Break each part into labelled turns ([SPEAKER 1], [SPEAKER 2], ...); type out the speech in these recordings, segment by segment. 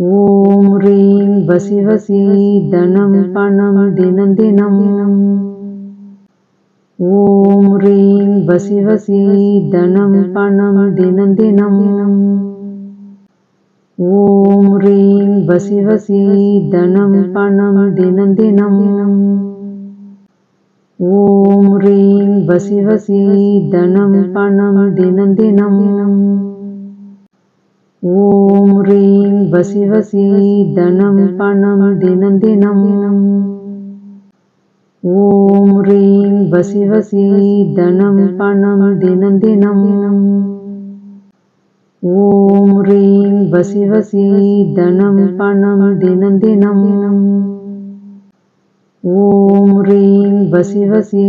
[SPEAKER 1] ॐ ह्रीं वसि वसि धनं पणं दिनं दिनम् ॐ ह्रीं वसि वसि धनं पणं दिनं दिनम् ॐ ह्रीं वसि वसि धनं पणं दिनं दिनम् ॐ ह्रीं वसि वसि धनं पणं दिनं दिनम् ॐ ह्रीं वसि वसि धनं पणं दिनं दिनम् ॐ ह्रीं वसि वसि धनं पणं दिनं दिनम् ॐ ह्रीं वसि वसि धनं पणं दिनं दिनम् ॐ ह्रीं वसि वसि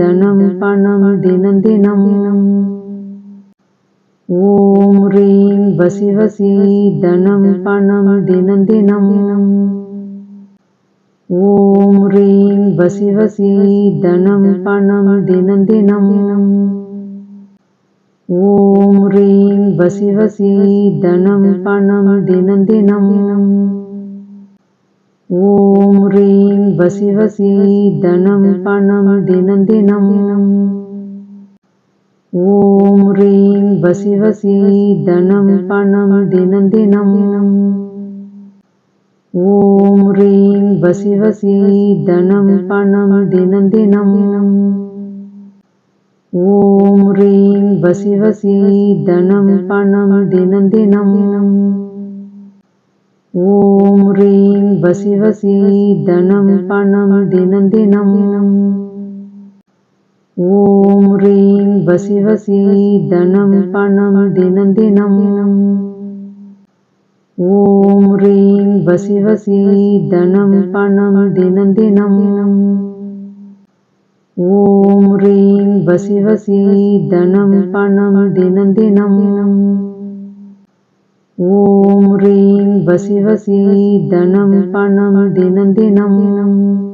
[SPEAKER 1] धनं पणं दिनं दिनम् ॐ ह्रीं वसि वसि धनं पणं दिनं दिनम् ॐ ह्रीं वसि वसि धनं पणं दिनं दिनम् ॐ ह्रीं वसि वसि धनं पणं दिनं दिनम् ॐ ह्रीं वसि वसि धनं पणं दिनं दिनम् ॐ ह्रीं வசி வசி தனம் பணம் தினம் தினம். ஓம் ரீம் வசி வசி தனம் பணம் தினம் தினம். ஓம் ரீம் வசி வசி தனம் பணம் தினம் தினம். ஓம் ரீம் வசி வசி தனம் பணம் தினம் தினம். ॐ ह्रीं वसि वसि धनं पणं दिनं दिनम् ॐ ह्रीं वसि वसि धनं पणं दिनं दिनम् ॐ ह्रीं वसि वसि धनं पणं दिनं दिनम् ॐ ह्रीं वसि वसि धनं पणं दिनं दिनम्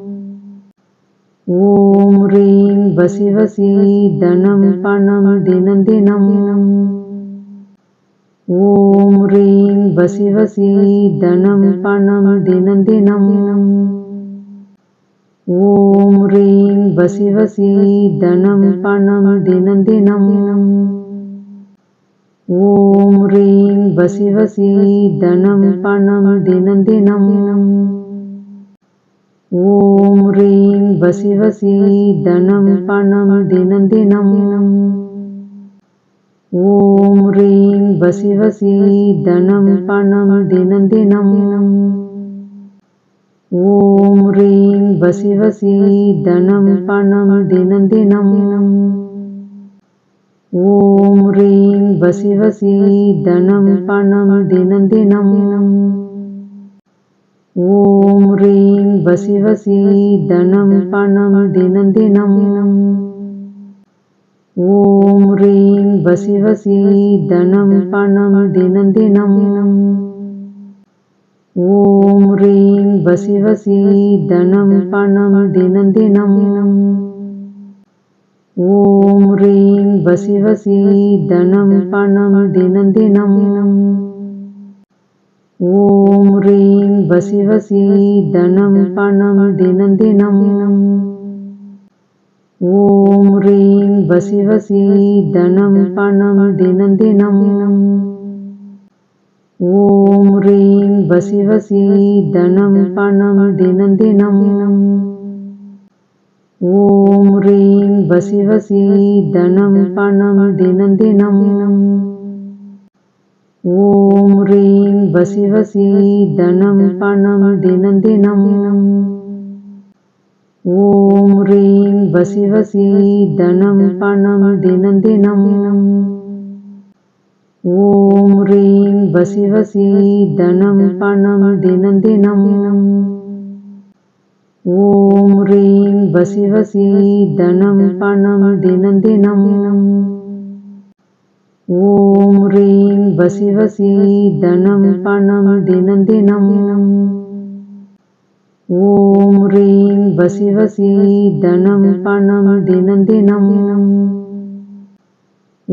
[SPEAKER 1] ॐ ह्रीं वसि वसि धनं पणं दिनं दिनम् ॐ ह्रीं वसि वसि धनं पणं दिनं दिनम् ॐ ह्रीं वसि वसि धनं पणं दिनं दिनम् ॐ ह्रीं वसि वसि धनं पणं दिनं दिनम् ॐ ह्रीं வசி வசி தனம் பணம் தினம் தினம். ஓம் ரீம் வசி வசி தனம் பணம் தினம் தினம். ஓம் ரீம் வசி வசி தனம் பணம் தினம் தினம். ஓம் ரீம் வசி வசி தனம் பணம் தினம் தினம். ஓம் ரீம் வசி வசி தனம் பணம் தினம் தினம். ஓம் ரீம் வசி வசி தனம் பணம் தினம் தினம். ஓம் ரீம் வசி வசி தனம் பணம் தினம் தினம். ஓம் ரீம் வசி வசி தனம் பணம் தினம் தினம். ஓம் ரீம் வசி வசி தனம் பணம் தினம் தினம். ஓம் ரீம் வசி வசி தனம் பணம் தினம் தினம். ஓம் ரீம் வசி வசி தனம் பணம் தினம் தினம். ஓம் ரீம் வசி வசி தனம் பணம் தினம் தினம். ॐ ह्रीं वसि वसि धनं पणं दिनं दिनम् ॐ ह्रीं वसि वसि धनं पणं दिनं दिनम् ॐ ह्रीं वसि वसि धनं पणं दिनं दिनम् ॐ ह्रीं वसि वसि धनं पणं दिनं दिनम् ॐ ह्रीं वसि वसि धनं पणं दिनं दिनम् ॐ ह्रीं वसि वसि धनं पणं दिनं दिनम्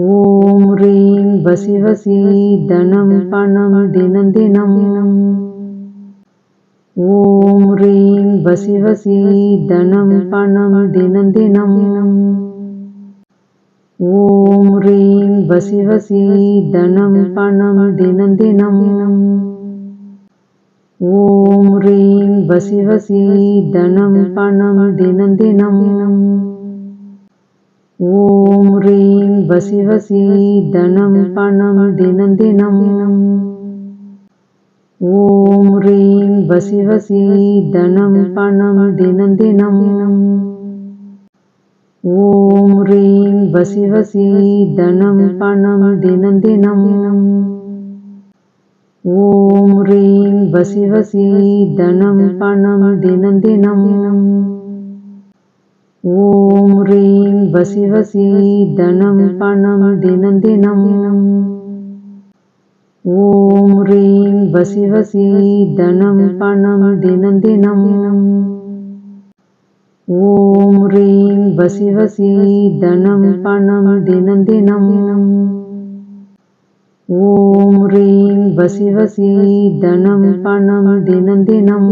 [SPEAKER 1] ॐ ह्रीं वसि वसि धनं पणं दिनं दिनम् ॐ ह्रीं वसि वसि धनं पणं दिनं दिनम् ॐ வசி வசி தனம் பணம் தினம் தினம். ஓம் ரீம் வசி வசி தனம் பணம் தினம் தினம். ஓம் ரீம் வசி வசி தனம் பணம் தினம் தினம். ஓம் ரீம் வசி வசி தனம் பணம் தினம் தினம். ॐ ह्रीं वसि वसि धनं पणं दिनं दिनम् ॐ ह्रीं वसि वसि धनं पणं दिनं दिनम् ॐ ह्रीं वसि वसि धनं पणं दिनं दिनम् ॐ ह्रीं वसि वसि धनं पणं दिनं दिनम् ॐ ह्रीं वसि वसि धनं पणं दिनं दिनम् ॐ ह्रीं वसि वसि धनं पणं दिनं दिनम्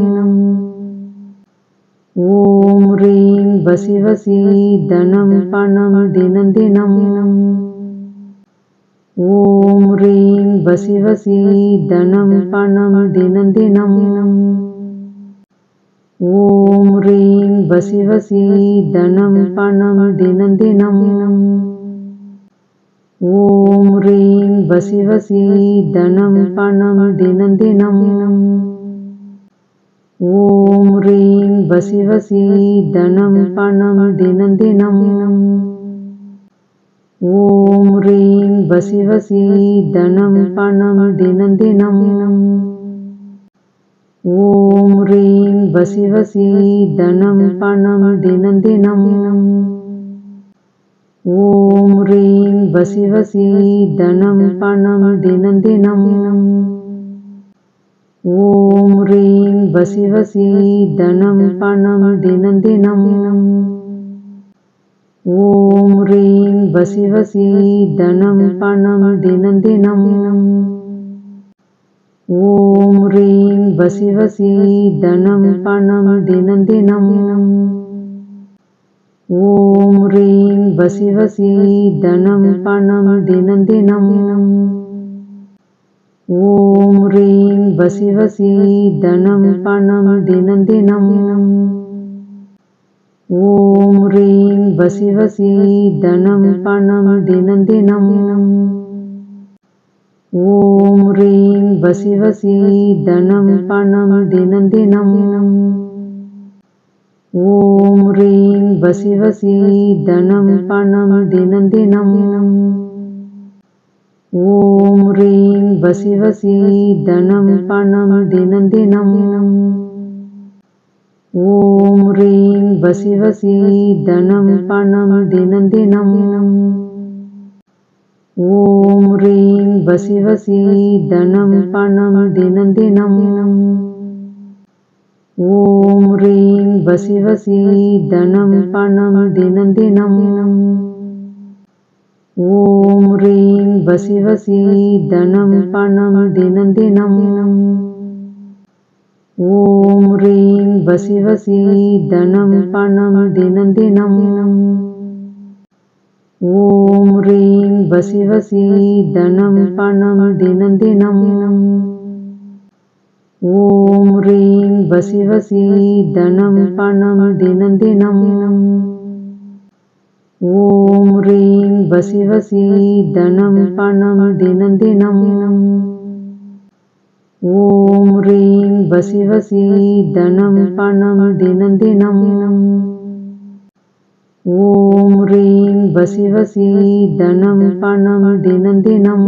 [SPEAKER 1] ॐ ह्रीं वसि वसि धनं पणं दिनं दिनम् ॐ ह्रीं वसि वसि धनं पणं दिनं दिनम् ॐ வசி வசி தனம் பணம் தினம் தினம். ஓம் ரீம் வசி வசி தனம் பணம் தினம் தினம். ஓம் ரீம் வசி வசி தனம் பணம் தினம் தினம். ஓம் ரீம் வசி வசி தனம் பணம் தினம் தினம். ஓம் ரீம் வசி வசி தனம் பணம் தினம் தினம். ஓம் ரீம் வசி வசி தனம் பணம் தினம் தினம். ஓம் ரீம் வசி வசி தனம் பணம் தினம் தினம். ஓம் ரீம் வசி வசி தனம் பணம் தினம் தினம். ॐ ह्रीं वसि वसि धनं पणं दिनं दिनम् ॐ ह्रीं वसि वसि धनं पणं दिनं दिनम् ॐ ह्रीं वसि वसि धनं पणं दिनं दिनम् ॐ ह्रीं वसि वसि धनं पणं दिनं दिनम् ॐ ह्रीं वसि वसि धनं पणं दिनं दिनम् ॐ ह्रीं वसि वसि धनं पणं दिनं दिनम् ॐ ह्रीं वसि वसि धनं पणं दिनं दिनम् ॐ ह्रीं वसि वसि धनं पणं दिनं दिनम् ॐ ह्रीं वसि वसि धनं पणं दिनं दिनं ॐ ह्रीं वसि वसि धनं पणं दिनं दिनं ॐ ह्रीं वसि वसि धनं पणं दिनं दिनं ॐ ह्रीं वसि वसि धनं पणं दिनं दिनं ॐ ह्रीं வசி வசி தனம் பணம் தினம் தினம். ஓம் ரீம் வசி வசி தனம் பணம் தினம் தினம். ஓம் ரீம் வசி வசி தனம் பணம் தினம் தினம். ஓம் ரீம் வசி வசி தனம் பணம் தினம் தினம். ॐ ह्रीं वसि वसि धनं पणं दिनं दिनम्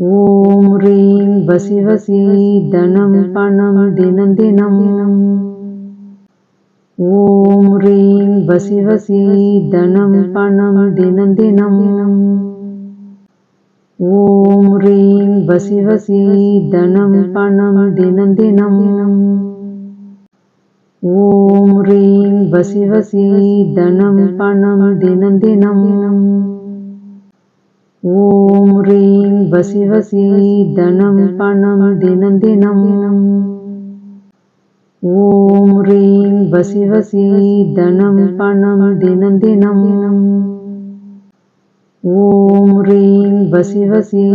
[SPEAKER 1] ॐ ह्रीं वसि वसि धनं पणं दिनं दिनम् ॐ ह्रीं वसि वसि धनं पणं दिनं दिनम् ॐ ह्रीं वसि वसि धनं पणं दिनं दिनम् ॐ ह्रीं वसि वसि धनं पणं दिनं दिनम् ॐ ह्रीं वसि वसि धनं पणं दिनं दिनम् ॐ ह्रीं वसि वसि धनं पणं दिनं दिनम् ॐ ह्रीं वसि वसि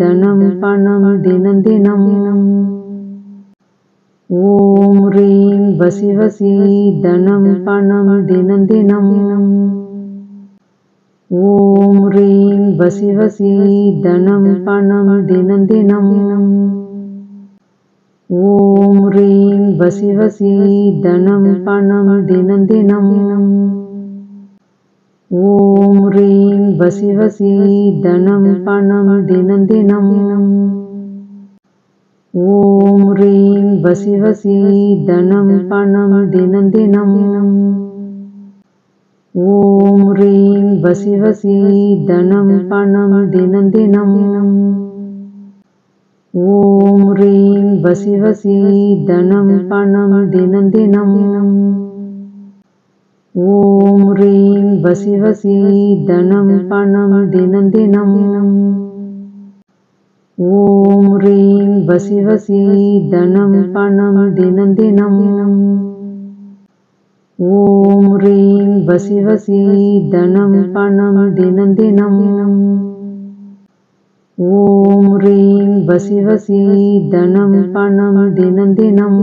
[SPEAKER 1] धनं पणं दिनं दिनम् ॐ வசி வசி தனம் பணம் தினம். தினம் ஓம் ரீம் வசி வசி தனம் பணம் தினம் தினம். ஓம் ரீம் வசி வசி தனம் பணம் தினம் தினம். ஓம் ரீம் வசி வசி தனம் பணம் தினம் தினம். ॐ ह्रीं वसि वसि धनं पणं दिनं दिनम् ॐ ह्रीं वसि वसि धनं पणं दिनं दिनम् ॐ ह्रीं वसि वसि धनं पणं दिनं दिनम् ॐ ह्रीं वसि वसि धनं पणं दिनं दिनम् ॐ ह्रीं वसि वसि धनं पणं दिनं दिनम् ॐ ह्रीं वसि वसि धनं पणं दिनं दिनम् ॐ ह्रीं वसि वसि धनं पणं दिनं दिनम्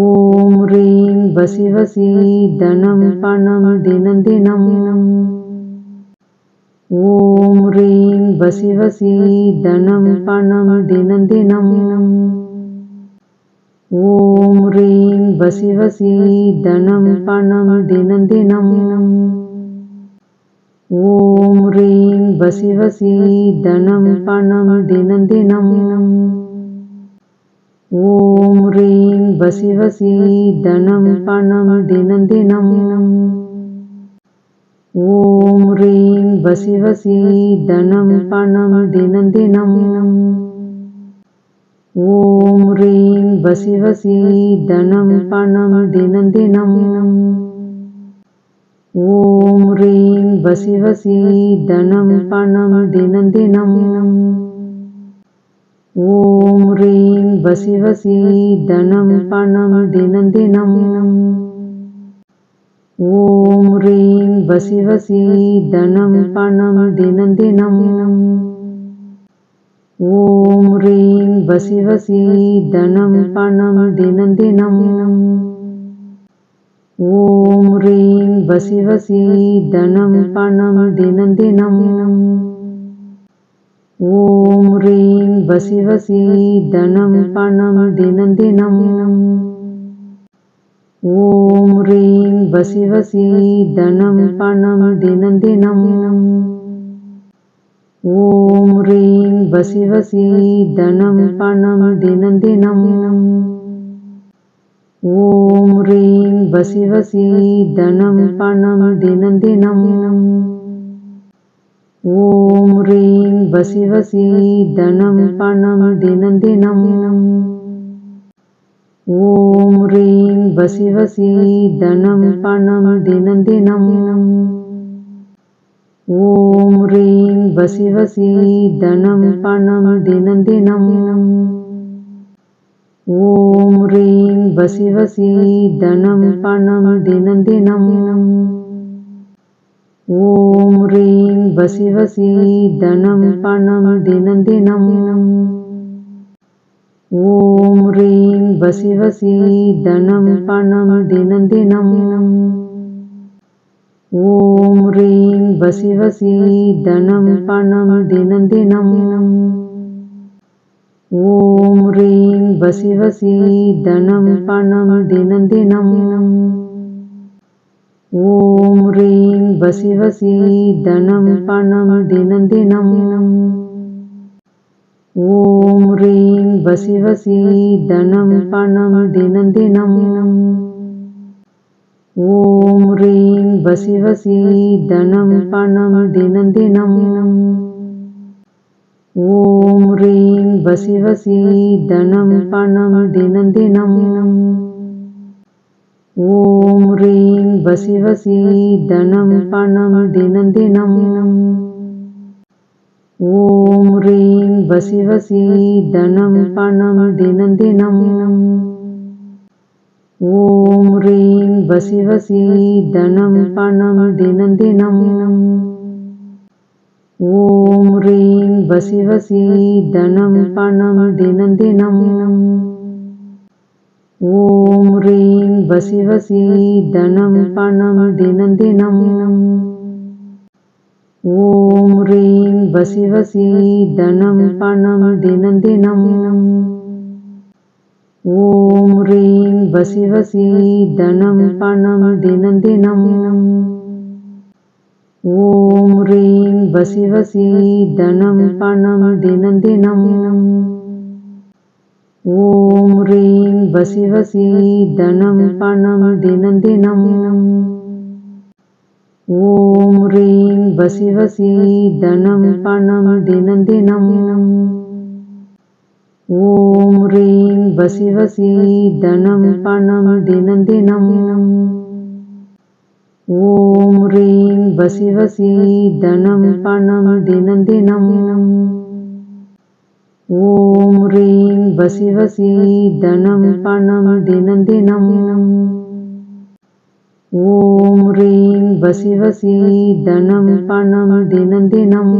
[SPEAKER 1] ॐ ह्रीं वसि वसि धनं पणं दिनं दिनम् ॐ ह्रीं வசி வசி தனம் பணம் தினம் தினம். ஓம் ரீம் வசி வசி தனம் பணம் தினம் தினம். ஓம் ரீம் வசி வசி தனம் பணம் தினம் தினம். ஓம் ரீம் வசி வசி தனம் பணம் தினம் தினம். ॐ ह्रीं वसि वसि धनं पणं दिनं दिनम् ॐ ह्रीं वसि वसि धनं पणं दिनं दिनम् ॐ ह्रीं वसि वसि धनं पणं दिनं दिनम् ॐ ह्रीं वसि वसि धनं पणं दिनं दिनम् ॐ ह्रीं वसि वसि धनं पणं दिनं दिनम् ॐ ह्रीं वसि वसि धनं पणं दिनं दिनम् ॐ ह्रीं वसि वसि धनं पणं दिनं दिनम् ॐ ह्रीं वसि वसि धनं पणं दिनं दिनम् ॐ ह्रीं वसि वसि धनं पणं दिनं दिनम् ॐ ह्रीं वसि वसि धनं पणं दिनं दिनम् ॐ ह्रीं वसि वसि धनं पणं दिनं दिनम् ॐ ह्रीं वसि वसि धनं पणं दिनं दिनम् ॐ ह्रीं वसि वसि धनं पणं दिनं दिनम् ॐ ह्रीं वसि वसि धनं पणं दिनं दिनम् ॐ ह्रीं वसि वसि धनं पणं दिनं दिनम् ॐ ह्रीं वसि वसि धनं पणं दिनं दिनम् ॐ ह्रीं वसि वसि धनं पणं दिनं दिनम् ॐ ह्रीं वसि वसि धनं पणं दिनं दिनम् ॐ ह्रीं वसि वसि धनं पणं दिनं दिनम् ॐ ह्रीं वसि वसि धनं पणं दिनं दिनम् ॐ ह्रीं वसि वसि धनं पणं दिनं दिनम् ॐ ह्रीं वसि वसि धनं पणं दिनं दिनम् ॐ ह्रीं वसि वसि धनं पणं दिनं दिनम् ॐ ह्रीं वसि वसि धनं पणं दिनं दिनम् ॐ ह्रीं வசி வசி தனம் பணம் தினம் தினம். ஓம் ரீம் வசி வசி தனம் பணம் தினம் தினம். ஓம் ரீம் வசி வசி தனம் பணம் தினம் தினம். ஓம் ரீம் வசி வசி தனம் பணம் தினம் தினம். வசி வசி தனம் பணம் தினம் தினம். ஓம் ரீம் வசி வசி தனம் பணம் தினம் தினம். ஓம் ரீம் வசி வசி தனம் பணம் தினம் தினம். ஓம் ரீம் வசி வசி தனம் பணம் தினம் தினம். ஓம் ரீம் வசி வசி தனம் பணம் தினம் தினம். ஓம் ரீம் வசி வசி தனம் பணம் தினம் தினம். ஓம் ரீம் வசி வசி தனம் பணம் தினம் தினம். ஓம் ரீம் வசி வசி தனம் பணம் தினம் தினம். ஓம் ரீம் வசி வசி தனம் பணம் தினம் தினம்.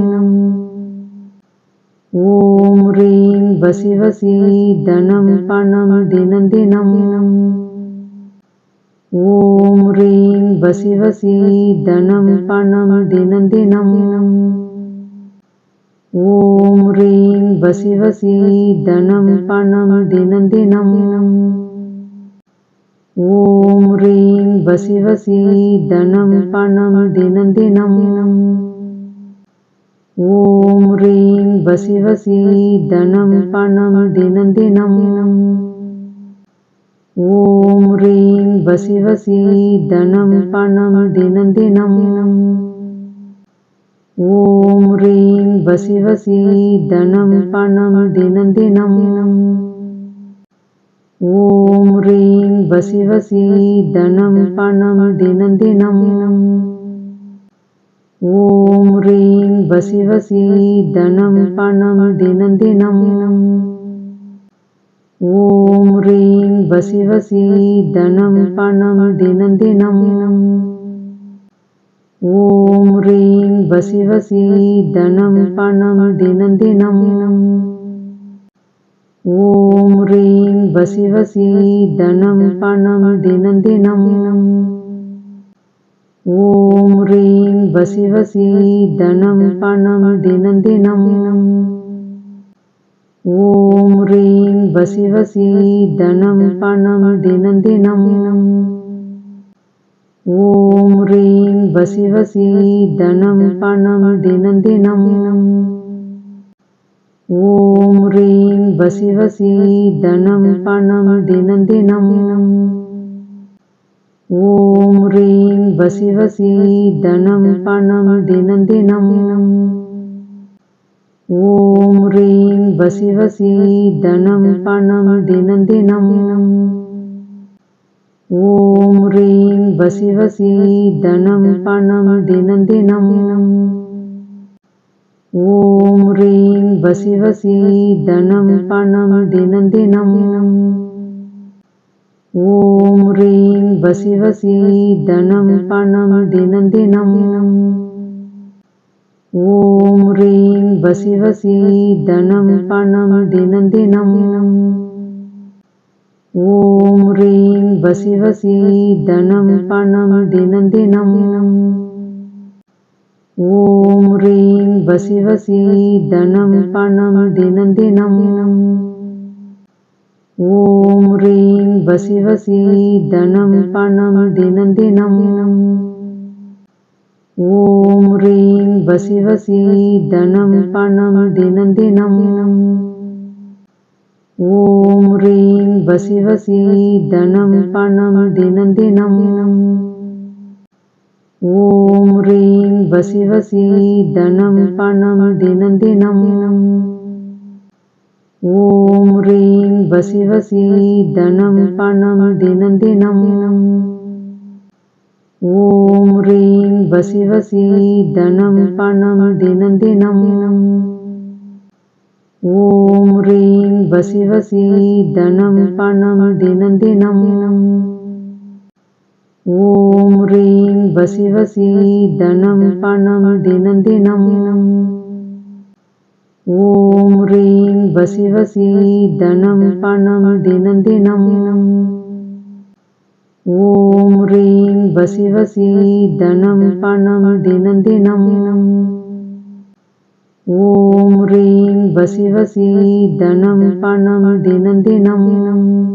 [SPEAKER 1] ஓம் ரீம் வசி வசி தனம் பணம் தினம் தினம். ஓம் ரீம் வசி வசி தனம் பணம் தினம் தினம். ஓம் ரீம் வசி வசி தனம் பணம் தினம் தினம். ஓம் வசி வசி தனம் பணம் தினம் தினம். ஓம் ரீம் வசி வசி தனம் பணம் தினம் தினம். ஓம் ரீம் வசி வசி தனம் பணம் தினம் தினம். ஓம் ரீம் வசி வசி தனம் பணம் தினம் தினம். ॐ ह्रीं वसि वसि धनं पणं दिनं दिनम् ॐ ह्रीं वसि वसि धनं पणं दिनं दिनम् ॐ ह्रीं वसि वसि धनं पणं दिनं दिनम् ॐ ह्रीं वसि वसि धनं पणं दिनं दिनम् ॐ ह्रीं வசி வசி தனம் பணம் தினம் தினம். ஓம் ரீம் வசி வசி தனம் பணம் தினம் தினம். ஓம் ரீம் வசி வசி தனம் பணம் தினம் தினம். ஓம் ரீம் வசி வசி தனம் பணம் தினம் தினம். ஓம் ரீம் வசி வசி தனம் பணம் தினம் தினம். ஓம் ரீம் வசி வசி தனம் பணம் தினம் தினம். ஓம் ரீம் வசி வசி தனம் பணம் தினம் தினம். ஓம் ரீம் வசி வசி தனம் பணம் தினம் தினம். ஓம் ரீம் வசி வசி தனம் பணம் தினம் தினம். ஓம் ரீம் வசி வசி தனம் பணம் தினம் தினம். ஓம் ரீம் வசி வசி தனம் பணம் தினம் தினம். ஓம் ரீம் வசி வசி தனம் பணம் தினம் தினம். ஓம் ரீம் வசி வசி தனம் பணம் தினம் தினம். ஓம் ரீம் வசி வசி தனம் பணம் தினம் தினம். ஓம் ரீம் வசி வசி தனம் பணம் தினம் தினம். ஓம் ரீம் வசி வசி தனம் பணம் தினம் தினம். ॐ ह्रीं वसि वसि धनं पणं दिनं दिनम् ॐ ह्रीं वसि वसि धनं पणं दिनं दिनम् ॐ ह्रीं वसि वसि धनं पणं दिनं दिनम् ॐ ह्रीं वसि वसि धनं पणं दिनं दिनम् ஓம் ரீம் வசி வசி தனம் பணம் தினம் தினம். ஓம் ரீம் வசி வசி தனம் பணம் தினம் தினம். ஓம் ரீம் வசி வசி தனம் பணம் தினம் தினம். ஓம் ரீம் வசி வசி தனம் பணம் தினம் தினம்.